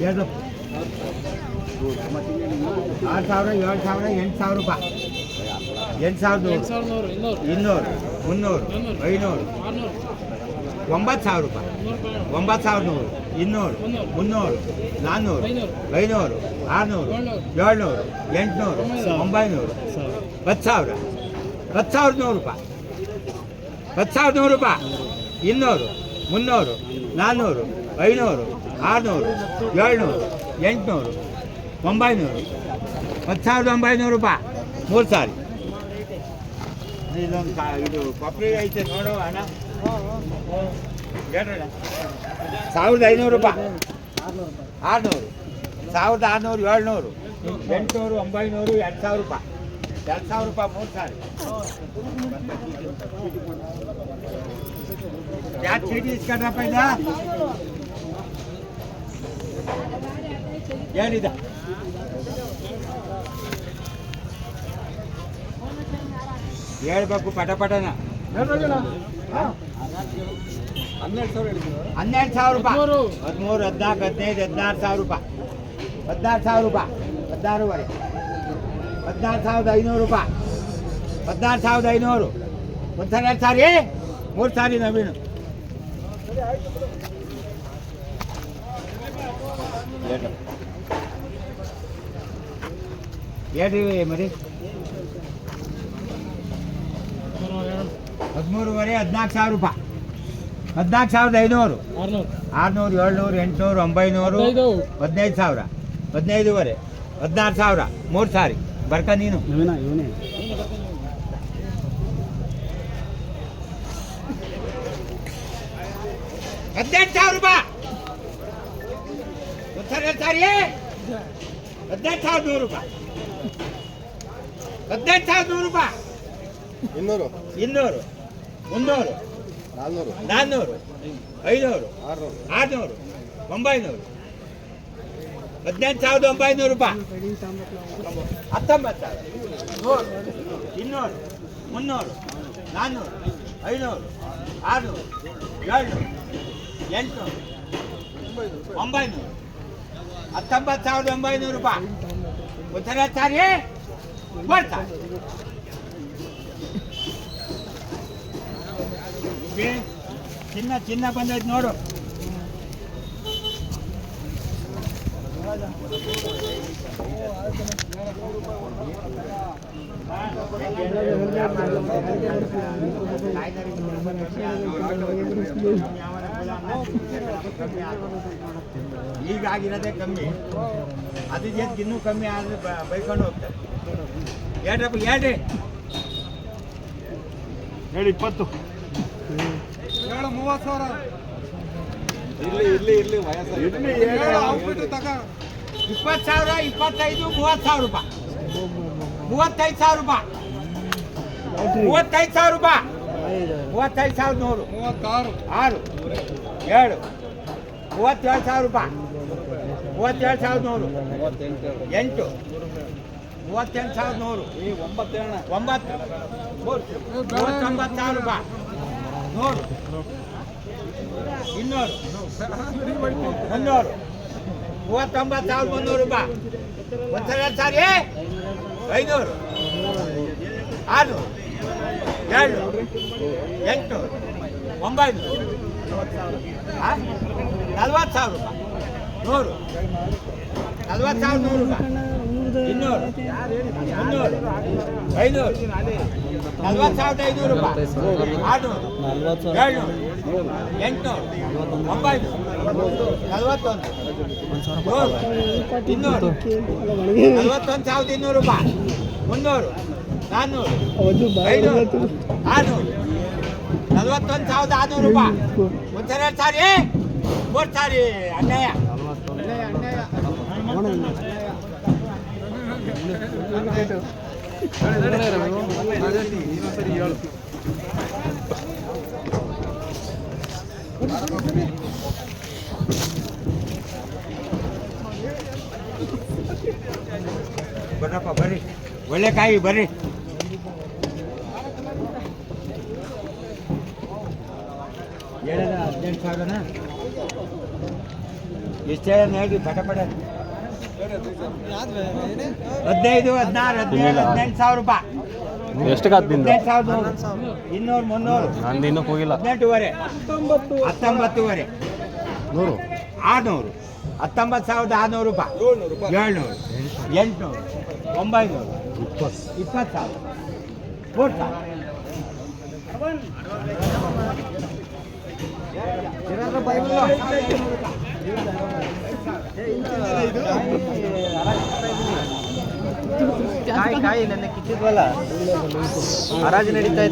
ಎರಡು ಆರು ಸಾವಿರ ಏಳು ಸಾವಿರ ಎಂಟು ಸಾವಿರ ರೂಪಾಯಿ. ಎಂಟು ಸಾವಿರದ ಇನ್ನೂರು. ಮುನ್ನೂರು ಐನೂರು. ಒಂಬತ್ತು ಸಾವಿರ ರೂಪಾಯಿ. ಒಂಬತ್ತು ಸಾವಿರದ ನೂರು ಇನ್ನೂರು ಮುನ್ನೂರು. ನಾನ್ನೂರು ಐನೂರು. ಆರುನೂರು ಏಳ್ನೂರು. ಎಂಟುನೂರು ಒಂಬೈನೂರು. ಹತ್ತು ಸಾವಿರ. ಹತ್ತು ಸಾವಿರದ ನೂರು ರೂಪಾಯಿ. ಹತ್ತು ಸಾವಿರದ ನೂರು ರೂಪಾಯಿ. ಇನ್ನೂರು ಮುನ್ನೂರು ನಾನ್ನೂರು ಐನೂರು ಆರುನೂರು ಏಳ್ನೂರು ಎಂಟುನೂರು ಒಂಬೈನೂರು ಹತ್ತು ಸಾವಿರದ ಒಂಬೈನೂರು ರೂಪಾಯಿ ಮೂರು ಸಾರಿ. ಇದೊಂದು ಇದು ಕೊಬ್ಬರಿ ಐತೆ ನೋಡು ಅಣ್ಣ. ಸಾವಿರದ ಐನೂರು ರೂಪಾಯಿ ಆರುನೂರು ಸಾವಿರದ ಆರುನೂರು ಏಳ್ನೂರು ಎಂಟುನೂರು ಒಂಬೈನೂರು ಎರಡು ಸಾವಿರ ರೂಪಾಯಿ ಎರಡು ಸಾವಿರ ರೂಪಾಯಿ ಮೂರು ಸಾರಿ. ಯಾಕೆ ಚೀಟಿ ಇಸ್ಕೊಂಡ್ರಪ್ಪ ಇದ ಏನಿದ? ಹೇಳ್ಬೇಕು ಪಟ ಪಟನ. ಹನ್ನೆರಡು ಸಾವಿರ ರೂಪಾಯಿ. ಹದಿಮೂರು. ಹದಿನಾಲ್ಕು, ಹದಿನೈದು, ಹದಿನಾರು ಸಾವಿರ ರೂಪಾಯಿ. ಹದಿನಾರು ಸಾವಿರ ರೂಪಾಯಿ. ಹದಿನಾರೂವರೆ. ಹದಿನಾರು ಸಾವಿರದ ಐನೂರು ರೂಪಾಯಿ. ಹದಿನಾರು ಸಾವಿರದ ಐನೂರು. ಒಂದು ಸಲ ಎರಡು ಸಾರಿ. ಮೂರು ಸಾರಿ ನವೀನು. ಹೇಳ್ರಿ ಮರಿ ಹದಿಮೂರುವರೆ ಹದಿನಾಲ್ಕು ಸಾವಿರ ರೂಪಾಯಿ. ಹದಿನಾಲ್ಕು ಸಾವಿರದ ಐನೂರು. ಆರುನೂರು ಆರುನೂರು ಏಳ್ನೂರು ಎಂಟುನೂರು ಒಂಬೈನೂರು ಹದಿನೈದು ಹದಿನೈದು ಸಾವಿರ ಹದಿನೈದುವರೆ ಹದಿನಾರು ಸಾವಿರ. ಮೂರು ಸಾರಿ. ಬರ್ಕ ನೀನು. ನವೀನ ಇವನೇ. ಹದಿನೆಂಟು ಸಾವಿರ ರೂಪಾಯಿ. ಒಂದು ಸಾರಿ ಎರಡು ಸಾರಿ ಹದಿನೆಂಟು ಸಾವಿರದ ನೂರು ರೂಪಾಯಿ. ಹದಿನೆಂಟು ಸಾವಿರದ ನೂರು ರೂಪಾಯಿ ಇನ್ನೂರು. ಇನ್ನೂರು. ಮುನ್ನೂರು. ನಾನ್ನೂರು ನಾನ್ನೂರು ಐನೂರು. ಆರುನೂರು. ಆರುನೂರು. ಒಂಬೈನೂರು. ಹದಿನೆಂಟು ಸಾವಿರದ ಒಂಬೈನೂರು ರೂಪಾಯಿ ಹತ್ತೊಂಬತ್ತು ಸಾವಿರ. ನೂರು ಇನ್ನೂರು. ಮುನ್ನೂರು. ನಾನ್ನೂರು ಐನೂರು. ಆರುನೂರು. ಏಳ್ನೂರು. ಎಂಟುನೂರು. ಒಂಬೈನೂರು. ಹತ್ತೊಂಬತ್ತು ಸಾವಿರದ ಒಂಬೈನೂರು ರೂಪಾಯಿ ಸಾರಿ ಬರ್ತಾರೆ ಚಿನ್ನ ಚಿನ್ನ ಬಂದೈತೆ ನೋಡು. ಈಗ ಆಗಿರೋದೇ ಕಮ್ಮಿ. ಅದು ಜೊತೆಗೆ ಇನ್ನೂ ಕಮ್ಮಿ ಆದರೆ ಬೈಕೊಂಡು ಹೋಗ್ತಾರೆ. ಹೇಳ್ರಪ್ಪ ಹೇಳ್ರಿ. ಹೇಳಿ ಇಪ್ಪತ್ತು. ಹೇಳು ಮೂವತ್ತು ಸಾವಿರ. ಇಲ್ಲಿ ಇಲ್ಲಿ ಇಲ್ಲಿ ವಯಸ್ಸು ತಗ. ಇಪ್ಪತ್ತು ಸಾವಿರ ಇಪ್ಪತ್ತೈದು ಮೂವತ್ತು ಸಾವಿರ ರೂಪಾಯಿ. ಮೂವತ್ತೈದು ಸಾವಿರ ರೂಪಾಯಿ. ಮೂವತ್ತೈದು ಸಾವಿರ ರೂಪಾಯಿ. ಮೂವತ್ತೈದು ಸಾವಿರದ ನೂರು. ಮೂವತ್ತಾರು. ಆರು. ಏಳು. ಮೂವತ್ತೇಳು ಸಾವಿರ ರೂಪಾಯಿ. ಮೂವತ್ತೇಳು ಸಾವಿರದ ನೂರು. ಎಂಟು. ಮೂವತ್ತೆಂಟು ಸಾವಿರದ ನೂರು. ಈ ಒಂಬತ್ತು. ಮೂವತ್ತೊಂಬತ್ತು ಸಾವಿರ ರೂಪಾಯಿ. ನೂರು. ಇನ್ನೂರು. ಮುನ್ನೂರು. ಮೂವತ್ತೊಂಬತ್ತು ಸಾವಿರದ ಮುನ್ನೂರು ರೂಪಾಯಿ. ಒಂದ್ಸಲ ಸಾರಿ. ಐನೂರು. ಆರು. ಏಳ್ನೂರು ಎಂಟುನೂರು ಒಂಬೈನೂರು? ನಲ್ವತ್ತು ಸಾವಿರ ರೂಪಾಯಿ. ನೂರು. ನಲ್ವತ್ತು ಸಾವಿರ ನೂರು ರೂಪಾಯಿ. ಇನ್ನೂರು. ಮುನ್ನೂರು. ಐನೂರು. ನಲ್ವತ್ತು ಸಾವಿರದ ಐನೂರು ರೂಪಾಯಿ. ಆರುನೂರು. ಏಳ್ನೂರು. ಎಂಟುನೂರು. ಒಂಬೈನೂರು ನಲ್ವತ್ತೊಂದು. ನೂರು. ಇನ್ನೂರು. ನಲ್ವತ್ತೊಂದು ಸಾವಿರದ ಇನ್ನೂರು ರೂಪಾಯಿ. ಮುನ್ನೂರು. ನಾನ್ನೂರು ಐನೂರು. ಆರುನೂರು. ನಲ್ವತ್ತೊಂದು ಸಾವಿರದ ಆರುನೂರು ರೂಪಾಯಿ. ಒಂದ್ಸಲ ಎರಡು ಸಾರಿ. ಮೂರು ಸಾರಿ ಅನ್ಯಾಯ. ಬರ್ರಪ್ಪ ಬರ್ರಿ ಒಳ್ಳೆ ಕಾಯಿ ಬರ್ರಿ ಹೇಳದ ಹದಿನೆಂಟು ಸಾವಿರನ? ಎಷ್ಟೇ ಹೇಳಿ ಪಟ ಪಟ. ಹದಿನೈದು ಹದಿನಾರು ಹದಿನೇಳು ಹದಿನೆಂಟು ಸಾವಿರ ರೂಪಾಯಿ. ಎಷ್ಟು ಇನ್ನೂರು ಮುನ್ನೂರು. ನಂದು ಇನ್ನೂ ಹೋಗಿಲ್ಲ. ಹದಿನೆಂಟುವರೆ. ಹತ್ತೊಂಬತ್ತುವರೆ. ನೂರು? ಆರುನೂರು. ಹತ್ತೊಂಬತ್ತು ಸಾವಿರದ ಆರುನೂರು ರೂಪಾಯಿ. ಏಳ್ನೂರು. ಎಂಟುನೂರು. ಒಂಬೈನೂರು. ಇಪ್ಪತ್ತು. ಇಪ್ಪತ್ತು ಸಾವಿರ. ಮೂರು ಸಾವಿರ. ಕಾಯಿ ಕಾಯಿ ನನ್ನ ಕಿತ್ತಿದ್ವಲ್ಲ ಹರಾಜು ನಡೀತಾ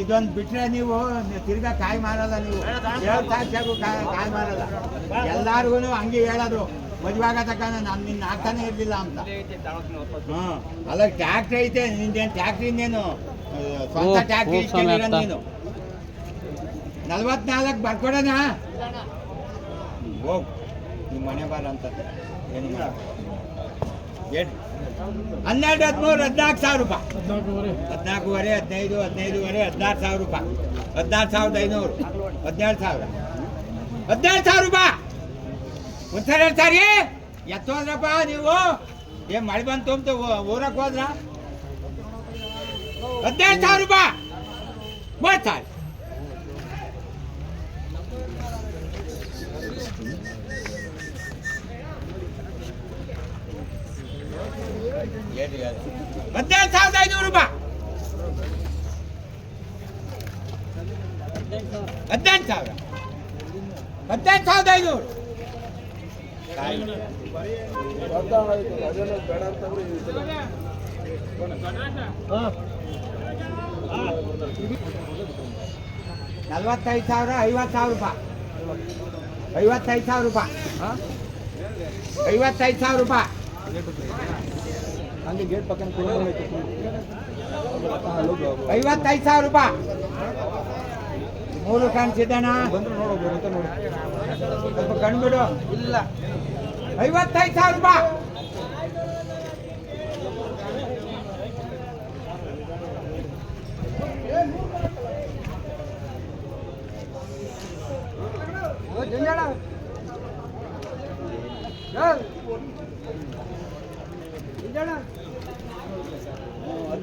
ಇದೊಂದು ಬಿಟ್ರೆ ನೀವು ತಿರ್ಗಾ ಕಾಯಿ ಮಾರಲ್ಲ ನೀವು. ಕಾಯಿ ಮಾರಲ್ಲ. ಎಲ್ಲಾರ್ಗು ಹಂಗೆ ಹೇಳೋದು. ಮದುವೆ ಆಗತಕ್ಕ ನಾನು ನಿನ್ನ ಆಗ್ತಾನೆ ಇರಲಿಲ್ಲ ಅಂತ ಹಾಂ ಅಲ್ಲ ಟ್ಯಾಕ್ಟ್ರಿ ಐತೆ ನಿಂದೇನು ಟ್ಯಾಕ್ಟ್ರಿ ಇನ್ನೇನು ಆ, ಸ್ವಂತ ಓ, ಟ್ಯಾಕ್ಟ್ರಿ ಓ, ಸ್ವಾಮಿ ಇಟ್ಕೊಂಡಿರೋ ಅರ್ಥ. ನೀನು ನಲ್ವತ್ನಾಲ್ಕು ಬರ್ಕೊಡೋಣ ಹೋಗ್ ನಿಮ್ಮ ಮನೆ ಬಾರ ಅಂತ ಏನು ಮಾಡ ಏನು ಹನ್ನೆರಡು ಹದಿಮೂರು ಹದಿನಾಲ್ಕು ಸಾವಿರ ರೂಪಾಯಿ ಹದಿನಾಲ್ಕೂವರೆ ಹದಿನೈದು ಹದಿನೈದುವರೆ ಹದಿನಾರು ಸಾವಿರ ರೂಪಾಯಿ ಹದಿನಾರು ಸಾವಿರದ ಐನೂರು ಹದಿನೇಳು ಸಾವಿರ ಹದಿನೇಳು ಸಾವಿರ ರೂಪಾಯಿ ಒಂದ್ಸರಿ ಎರಡು ಸಾರಿ ಎತ್ತೋದ್ರಪ್ಪ ನೀವು ಏನ್ ಮಳೆ ಬಂತು ಅಂತ ಊರಕ್ಕೆ ಹೋದ್ರ ಹದಿನೇಳು ಸಾವಿರ ರೂಪಾಯಿ ಮೂವತ್ತು ಸಾವಿರ ಹದಿನೇಳು ಸಾವಿರದ ಐನೂರು ರೂಪಾಯಿ ಹದಿನೆಂಟು ಸಾವಿರ ಹದಿನೆಂಟು ಸಾವಿರದ ಐನೂರು ನಲ್ವತ್ತೈದು ಸಾವಿರ, ಐವತ್ತು ಸಾವಿರ ರೂಪಾಯಿ. ಐವತ್ತೈದು ಸಾವಿರ ರೂಪಾಯಿ. ಐವತ್ತೈದು ಸಾವಿರ ರೂಪಾಯಿ. ಹಂಗೆ ಗೇಟ್ ಪಕ್ಕನ ಐವತ್ತೈದು ಸಾವಿರ ರೂಪಾಯಿ. ಮೂರು ಕಾಣಿಸಿದ್ದಣ್ಣ ಬಂದ್ರೆ ನೋಡೋದು ಅಂತ ನೋಡಿ. ಸ್ವಲ್ಪ ಕಣ್ಬಿಡು. ಇಲ್ಲ. ಐವತ್ತೈದು ಸಾವಿರ ರೂಪಾಯಿ.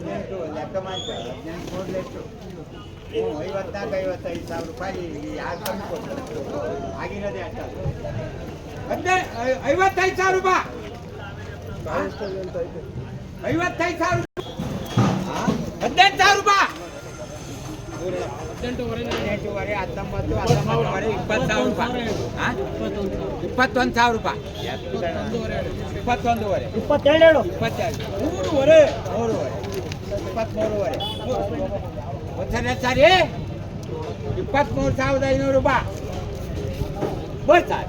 ಹದಿನೆಂಟು ಲೆಕ್ಕ ಮಾಡ್ತಾರೆ ಹದಿನೆಂಟು ಹ್ಞೂ ಐವತ್ನಾಲ್ಕು ಐವತ್ತೈದು ಸಾವಿರ ರೂಪಾಯಿ ಯಾರು ತಂದು ಕೊಡ್ತಾರೆ. ಆಗಿರೋದೇ ಅಷ್ಟ ಹದಿನೈದು ಐವತ್ತೈದು ಸಾವಿರ ರೂಪಾಯಿ. ಐವತ್ತೈದು ಸಾವಿರ ಹದಿನೆಂಟು ಸಾವಿರ ರೂಪಾಯಿ. ಹದಿನೆಂಟುವರೆ ಹತ್ತೊಂಬತ್ತು ಹತ್ತೊಂಬತ್ತುವರೆ ಇಪ್ಪತ್ತು ಸಾವಿರ ರೂಪಾಯಿ? ಇಪ್ಪತ್ತೊಂದು ಸಾವಿರ ರೂಪಾಯಿ. ಇಪ್ಪತ್ತೊಂದುವರೆ. ಇಪ್ಪತ್ತೆರಡು ಇಪ್ಪತ್ತೆರಡು. ಮೂರುವರೆ. ಮೂರುವರೆ. ಇಪ್ಪತ್ತ್ಮೂರುವರೆ ಒಂದ್ಸರಿ ಸರಿ ಇಪ್ಪತ್ತ್ಮೂರು ಸಾವಿರದ ಐನೂರು ರೂಪಾಯಿ ಬರ್ತಾರೆ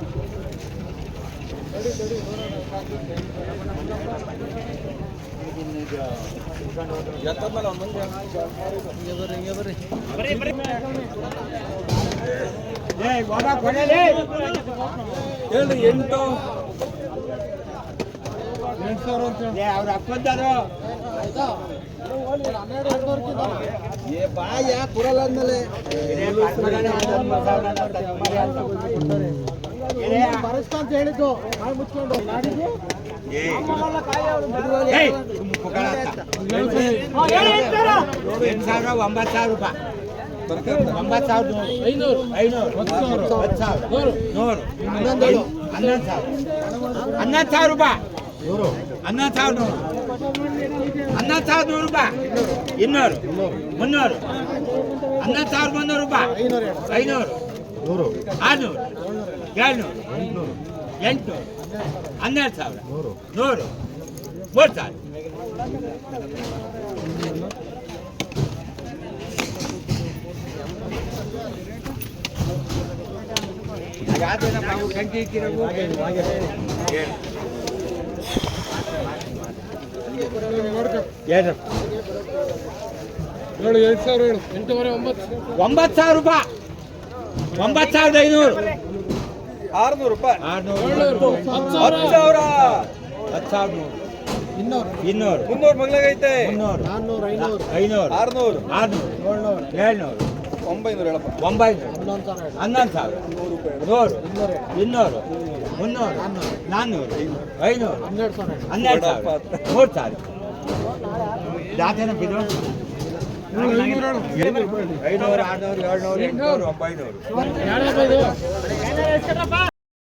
ಹೇಳ್ರಿ ಒಂದು ಅವ್ರ ಅಪ್ಪಂದರು ಏ ಬಾಯ ಕುರಲ್ಲ ಅಂದ್ಮೇಲೆ ಬರಸ್ತ ಅಂತ ಹೇಳಿದ್ದು. ಕಾಯಿ ಮುಚ್ಕೊಂಡು ನಾಡಿದ್ದು ಎಂಟು ಸಾವಿರ ಒಂಬತ್ತು ಸಾವಿರ ರೂಪಾಯಿ. ಒಂಬತ್ತು ಸಾವಿರದ ನೂರು. ಐನೂರು. ಐನೂರು. ಹತ್ತು ಸಾವಿರ. ನೂರು. ಹನ್ನೊಂದು. ಹನ್ನೊಂದು ಸಾವಿರ. ಹನ್ನೊಂದು ಸಾವಿರ ರೂಪಾಯಿ. ಹನ್ನೊಂದು ಸಾವಿರ ನೂರು ಅನ್ನ ಸಾವಿರದ ನೂರು ರೂಪಾಯಿ ಇನ್ನೂರು ಮುನ್ನೂರು ಹನ್ನೊಂದು ಸಾವಿರ ಮುನ್ನೂರು ರೂಪಾಯಿ ಐನೂರು ನೂರು ಆರುನೂರು ಏಳ್ನೂರು ಎಂಟುನೂರು ಎಂಟು ಹನ್ನೆರಡು ಸಾವಿರ ನೂರು ನೂರು ಮೂರು ಸಾವಿರ ಯಾವ್ದೇನಪ್ಪ ಅವು ಕಂಟಿ ಇಕ್ಕಿರೋವು? ಹೇಳ್ರಪ್ಪ. ಹೇಳು ಎಂಟು ಸಾವಿರ ಹೇಳು. ಎಂಟೂವರೆ ಒಂಬತ್ತು. ಒಂಬತ್ತು ಸಾವಿರ ರೂಪಾಯಿ. ಒಂಬತ್ತು ಸಾವಿರದ ಐನೂರು. ಆರ್ನೂರು ರೂಪಾಯಿ. ಆರ್ನೂರು. ಹತ್ತು ಸಾವಿರ. ಹತ್ತು ಸಾವಿರದ ನೂರು. ಇನ್ನೂರು. ಇನ್ನೂರು. ಮುನ್ನೂರು ಮಗ್ಲಾಗೈತೆ. ಮುನ್ನೂರು. ನಾನ್ನೂರು ಐನೂರು. ಐನೂರು. ಆರ್ನೂರು. ಆರ್ನೂರು. ಏಳ್ನೂರು. ಒಂಬೈನೂರು ಹೇಳಪ್ಪ. ಒಂಬೈನೂರು. ಹನ್ನೊಂದು ಸಾವಿರ ನೂರು ಇನ್ನೂರು ಮುನ್ನೂರು. ನಾನ್ನೂರು. ಐನೂರು. ಹನ್ನೆರಡು ಸಾವಿರ ಹೇಳು. ಹನ್ನೆರಡು ಸಾವಿರ. ಮೂರು ಸಾವಿರ. ಜಾತೇನ ಬಿದ್ದು ಐನೂರು ಆರ್ನೂರು ಏಳ್ನೂರು ಎಂಟುನೂರು ಒಂಬೈನೂರು.